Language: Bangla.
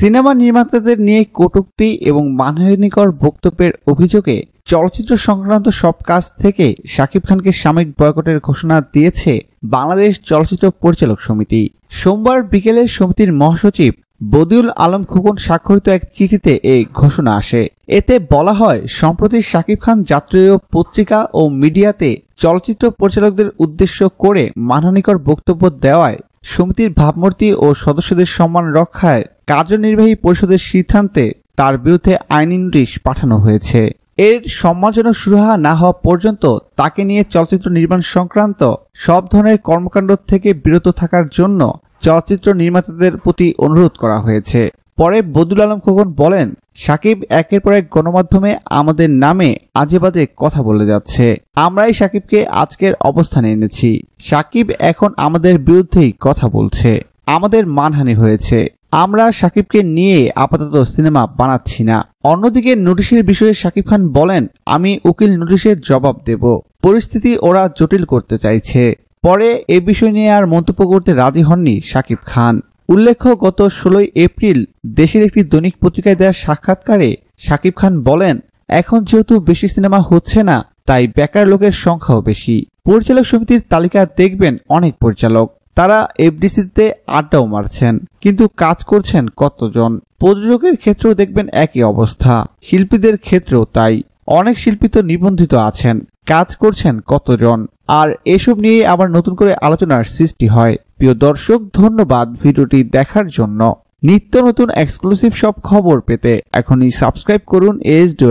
সিনেমা নির্মাতাদের নিয়ে কটূক্তি এবং মানহানিকর বক্তব্যের অভিযোগে চলচ্চিত্র সংক্রান্ত সব কাজ থেকে শাকিব খানকে সাময়িক বয়কটের ঘোষণা দিয়েছে বাংলাদেশ চলচ্চিত্র পরিচালক সমিতি। সোমবার বিকেলে সমিতির মহাসচিব বদিউল আলম খুকন স্বাক্ষরিত এক চিঠিতে এই ঘোষণা আসে। এতে বলা হয়, সম্প্রতি শাকিব খান জাতীয় পত্রিকা ও মিডিয়াতে চলচ্চিত্র পরিচালকদের উদ্দেশ্য করে মানহানিকর বক্তব্য দেওয়ায় সমিতির ভাবমূর্তি ও সদস্যদের সম্মান রক্ষায় কার্যনির্বাহী পরিষদের সিদ্ধান্তে তার বিরুদ্ধে আইনি নোটিশ পাঠানো হয়েছে। এর সম্মানজনক সুরাহা না হওয়া পর্যন্ত তাকে নিয়ে চলচ্চিত্র নির্মাণ সংক্রান্ত সব ধরনের কর্মকাণ্ড থেকে বিরত থাকার জন্য চলচ্চিত্র নির্মাতাদের প্রতি অনুরোধ করা হয়েছে। পরে বদুল আলম খোকন বলেন, সাকিব একের পর এক গণমাধ্যমে আমাদের নামে আজে বাজে কথা বলে যাচ্ছে। আমরাই সাকিবকে আজকের অবস্থানে এনেছি। সাকিব এখন আমাদের বিরুদ্ধেই কথা বলছে। আমাদের মানহানি হয়েছে। আমরা সাকিবকে নিয়ে আপাতত সিনেমা বানাচ্ছি না। অন্যদিকে নোটিশের বিষয়ে সাকিব খান বলেন, আমি উকিল নোটিশের জবাব দেব। পরিস্থিতি ওরা জটিল করতে চাইছে। পরে এ বিষয় নিয়ে আর মন্তব্য করতে রাজি হননি সাকিব খান। উল্লেখ্য, গত ষোলোই এপ্রিল দেশের একটি দৈনিক পত্রিকায় দেওয়া সাক্ষাৎকারে সাকিব খান বলেন, এখন যেহেতু বেশি সিনেমা হচ্ছে না, তাই বেকার লোকের সংখ্যাও বেশি। পরিচালক সমিতির তালিকা দেখবেন অনেক পরিচালক। তারা এফডিসিতে আড্ডাও মারছেন। কিন্তু কাজ করছেন কতজন? প্রযোজকের ক্ষেত্রেও দেখবেন একই অবস্থা। শিল্পীদের ক্ষেত্রেও তাই। অনেক শিল্পী তো নিবন্ধিত আছেন। কাজ করছেন কতজন? আর এসব নিয়ে আবার নতুন করে আলোচনার সৃষ্টি হয়। প্রিয় দর্শক, ধন্যবাদ ভিডিওটি দেখার জন্য। নিত্য নতুন এক্সক্লুসিভ সব খবর পেতে এখনই সাবস্ক্রাইব করুন এস ডি